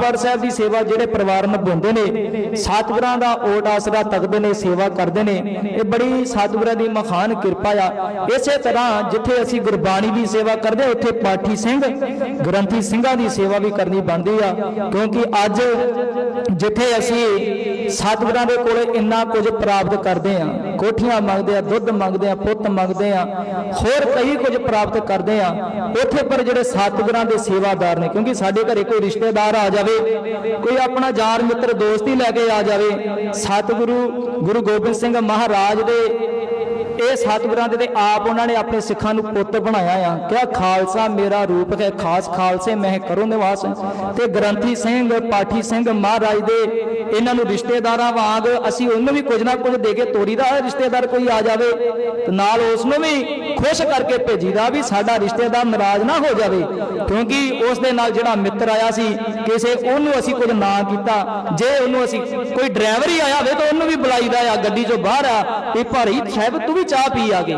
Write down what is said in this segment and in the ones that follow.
ਪੜ ਸਾਹਿਬ ਦੀ ਸੇਵਾ ਜਿਹੜੇ ਪਰਿਵਾਰ ਨਿਭਾਉਂਦੇ ਨੇ ਸਤਿਗੁਰਾਂ ਦਾ ਓਟ ਆਸਰਾ ਤੱਕਦੇ ਨੇ ਸੇਵਾ ਕਰਦੇ ਨੇ ਇਹ ਬੜੀ ਸਤਿਗੁਰਾਂ ਦੀ ਮਹਾਨ ਕਿਰਪਾ ਆ। ਇਸੇ ਤਰ੍ਹਾਂ ਜਿੱਥੇ ਅਸੀਂ ਗੁਰਬਾਣੀ ਦੀ ਸੇਵਾ ਕਰਦੇ ਹਾਂ, ਉੱਥੇ ਪਾਠੀ ਸਿੰਘ ਗ੍ਰੰਥੀ ਸਿੰਘਾਂ ਦੀ ਸੇਵਾ ਵੀ ਕਰਨੀ ਬਣਦੀ ਆ। ਕਿਉਂਕਿ ਅੱਜ ਜਿੱਥੇ ਅਸੀਂ ਸਤਿਗੁਰਾਂ ਦੇ ਕੋਲ ਇੰਨਾ ਕੁਝ ਪ੍ਰਾਪਤ ਕਰਦੇ ਆ ਕੋਠੀਆਂ ਮੰਗਦੇ ਆ, ਦੁੱਧ ਮੰਗਦੇ ਆ, ਪੁੱਤ ਮੰਗਦੇ ਆ, ਹੋਰ ਕਈ ਕੁਝ ਪ੍ਰਾਪਤ ਕਰਦੇ ਆ। ਉੱਥੇ ਪਰ ਜਿਹੜੇ ਸਤਿਗੁਰਾਂ ਦੇ ਸੇਵਾਦਾਰ ਨੇ, ਕਿਉਂਕਿ ਸਾਡੇ ਘਰੇ ਕੋਈ ਰਿਸ਼ਤੇਦਾਰ ਆ ਜਾਵੇ, ਕੋਈ ਆਪਣਾ ਯਾਰ ਮਿੱਤਰ, ਦੋਸਤ ਹੀ ਲੈ ਕੇ ਆ ਜਾਵੇ, ਸਤਿਗੁਰੂ, ਗੁਰੂ ਗੋਬਿੰਦ ਸਿੰਘ ਮਹਾਰਾਜ ਦੇ ਇਹ ਸਤਿਗੁਰਾਂ ਦੇ ਤੇ ਆਪ ਉਹਨਾਂ ਨੇ ਆਪਣੇ ਸਿੱਖਾਂ ਨੂੰ ਪੁੱਤ ਬਣਾਇਆ ਆ। ਕਿਹਾ, ਖਾਲਸਾ ਮੇਰਾ ਰੂਪ ਹੈ, ਖਾਸ ਖਾਲਸੇ ਮੈਂ ਕਰੋ ਨਿਵਾਸ। ਤੇ ਗ੍ਰੰਥੀ ਸਿੰਘ, ਪਾਠੀ ਸਿੰਘ ਮਹਾਰਾਜ ਦੇ ਇਹਨਾਂ ਨੂੰ ਰਿਸ਼ਤੇਦਾਰਾਂ ਵਾਂਗ ਅਸੀਂ ਉਹਨੂੰ ਵੀ ਕੁਝ ਨਾ ਕੁਝ ਦੇ ਕੇ ਤੋਰੀਦਾ ਰਿਸ਼ਤੇਦਾਰ ਕੋਈ ਆ ਜਾਵੇ ਤੇ ਨਾਲ ਉਸ ਨੂੰ ਵੀ ਖੁਸ਼ ਕਰਕੇ ਭੇਜੀਦਾ ਵੀ ਸਾਡਾ ਰਿਸ਼ਤੇਦਾਰ ਨਾਰਾਜ਼ ਨਾ ਹੋ ਜਾਵੇ। ਕਿਉਂਕਿ ਉਸ ਦੇ ਨਾਲ ਜਿਹੜਾ ਮਿੱਤਰ ਆਇਆ ਸੀ, ਕਿਸੇ ਉਹਨੂੰ ਅਸੀਂ ਕੁਝ ਨਾ ਕੀਤਾ। ਜੇ ਉਹਨੂੰ ਅਸੀਂ ਕੋਈ ਡਰਾਈਵਰ ਹੀ ਆਇਆ ਹੋਵੇ ਤਾਂ ਉਹਨੂੰ ਵੀ ਬੁਲਾਈਦਾ ਆ, ਗੱਡੀ ਚੋਂ ਬਾਹਰ ਆ, ਵੀ ਭਾਰੀ ਸਾਹਿਬ, ਤੂੰ ਵੀ ਚਾਹ ਪੀ ਆ ਗਈ।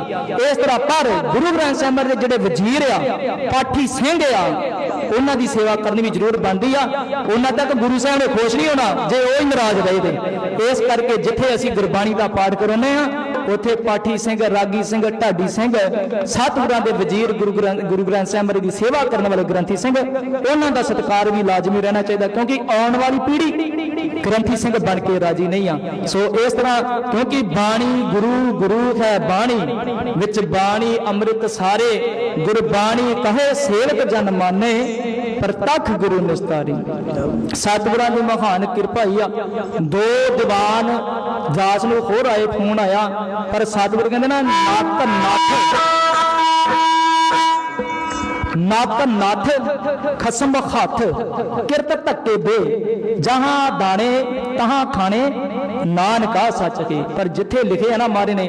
ਇਸ ਤਰ੍ਹਾਂ ਪਰ ਗੁਰੂ ਗ੍ਰੰਥ ਸਾਹਿਬ ਦੇ ਜਿਹੜੇ ਵਜ਼ੀਰ ਆ, ਪਾਠੀ ਸਿੰਘ ਆ, ਉਹਨਾਂ ਦੀ ਸੇਵਾ ਕਰਨੀ ਵੀ ਜ਼ਰੂਰ ਬਣਦੀ ਆ। ਉਹਨਾਂ ਤੱਕ ਗੁਰੂ ਸਾਹਿਬ ਨੇ ਖੁਸ਼ ਨਹੀਂ ਹੋਣਾ ਜੇ ਉਹ ਹੀ ਨਾਰਾਜ਼ ਰਹੇ ਤੇ ਇਸ ਕਰਕੇ ਜਿੱਥੇ ਅਸੀਂ ਗੁਰਬਾਣੀ ਦਾ ਪਾਠ ਕਰਾਉਂਦੇ ਆ ਉੱਥੇ ਪਾਠੀ ਸਿੰਘ, ਰਾਗੀ ਸਿੰਘ, ਢਾਡੀ ਸਿੰਘ ਸਤਿਗੁਰਾਂ ਦੇ ਵਜ਼ੀਰ ਗੁਰੂ ਗ੍ਰੰਥ ਗੁਰੂ ਗ੍ਰੰਥ ਸਾਹਿਬ ਦੀ ਸੇਵਾ ਕਰਨ ਵਾਲੇ ਗ੍ਰੰਥੀ ਸਿੰਘ, ਉਹਨਾਂ ਦਾ ਸਤਿਕਾਰ ਵੀ ਲਾਜ਼ਮੀ ਰਹਿਣਾ ਚਾਹੀਦਾ ਕਿਉਂਕਿ ਆਉਣ ਵਾਲੀ ਪੀੜ੍ਹੀ ਗ੍ਰੰਥੀ ਸਿੰਘ ਬਣ ਕੇ ਰਾਜੀ ਨਹੀਂ ਆ। ਸੋ ਇਸ ਤਰ੍ਹਾਂ ਕਿਉਂਕਿ ਬਾਣੀ ਗੁਰੂ ਗੁਰੂ ਹੈ ਬਾਣੀ, ਵਿੱਚ ਬਾਣੀ, ਅੰਮ੍ਰਿਤ ਸਾਰੇ, ਗੁਰਬਾਣੀ ਕਹੇ, ਸੇਵਕ ਜਨ ਮਾਨੇ ਪ੍ਰਤੱਖ ਗੁਰੂ ਨਿਸਤਾਰੀ। ਸਤਿਗੁਰਾਂ ਦੀ ਮਹਾਨ ਕਿਰਪਾ ਹੀ ਆ। ਦੋ ਦੀਵਾਨ ਦਾਸ ਨੂੰ ਹੋਰ ਆਏ, ਫੋਨ ਆਇਆ ਪਰ ਸਤਿਗੁਰ ਕਹਿੰਦੇ ਨਾ ਨੱਕ ਨੱਥ। ਨਾਥ, ਨੱਥ, ਖਸਮ ਹੱਥ ਕਿਰਤ ਧੱਕੇ ਦੇ। ਜਹਾਂ ਦਾਣੇ, ਤਹਾਂ ਖਾਣੇ ਨਾਨਕਾ ਸੱਚ ਕੇ? ਪਰ ਜਿੱਥੇ ਲਿਖੇ ਆ ਨਾ ਮਾਰੇ ਨੇ,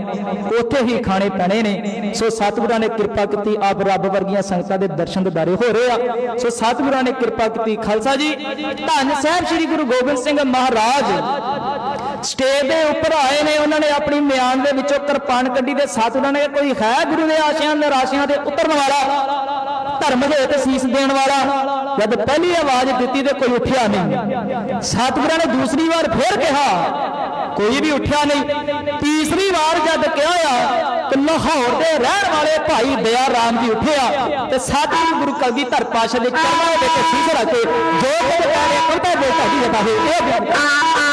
ਉੱਥੇ ਹੀ ਖਾਣੇ ਪੈਣੇ ਨੇ। ਸੋ ਸਤਿਗੁਰਾਂ ਨੇ ਕਿਰਪਾ ਕੀਤੀ ਆਪ ਰੱਬ ਵਰਗੀਆਂ ਸੰਗਤਾਂ ਦੇ ਦਰਸ਼ਨ ਦਿਦਾਰੇ ਹੋ ਰਹੇ ਆ। ਸੋ ਸਤਿਗੁਰਾਂ ਨੇ ਕਿਰਪਾ ਕੀਤੀ ਖਾਲਸਾ ਜੀ। ਧੰਨ ਸਾਹਿਬ ਸ੍ਰੀ ਗੁਰੂ ਗੋਬਿੰਦ ਸਿੰਘ ਮਹਾਰਾਜ। ਸਟੇਜ ਦੇ ਉੱਪਰ ਆਏ ਨੇ, ਉਹਨਾਂ ਨੇ ਆਪਣੀ ਮਿਆਨ ਦੇ ਵਿੱਚੋਂ ਕਿਰਪਾਨ ਕੱਢੀ ਤੇ ਸਤਿਗੁਰਾਂ ਨੇ ਕੋਈ ਹੈ ਗੁਰੂ ਦੇ ਆਸ਼ਿਆਂ ਨਿਰਾਸ਼ਿਆਂ ਦੇ ਉਤਰਨ ਵਾਲਾ, ਧਰਮ ਦੇ ਤੇ ਸੀਸ ਦੇਣ ਵਾਲਾ, ਜਦ ਪਹਿਲੀ ਆਵਾਜ਼ ਦਿੱਤੀ ਤੇ ਕੋਈ ਉੱਠਿਆ ਨਹੀਂ। ਸਤਿਗੁਰਾਂ ਨੇ ਦੂਸਰੀ ਵਾਰ ਫੇਰ ਕਿਹਾ ਕੋਈ ਵੀ ਉੱਠਿਆ ਨਹੀਂ। ਤੀਸਰੀ ਵਾਰ ਜਦ ਕਿਹਾ ਆ ਤੇ ਲਾਹੌਰ ਦੇ ਰਹਿਣ ਵਾਲੇ ਭਾਈ ਦਇਆ ਰਾਮ ਜੀ ਉੱਠਿਆ ਤੇ ਸਤਿਗੁਰੂ ਗੁਰੂ ਕਲਗੀਧਰ ਪਾਸ਼ਾ ਦੇ ਚਰਨਾਂ ਵਿੱਚ ਸੀਸ ਰੱਖ ਕੇ ਜੋ ਕੁਝ ਕਹਿ ਰਿਹਾ ਉਹਦਾ ਜੀ ਬਤਾ ਦੇ ਇਹ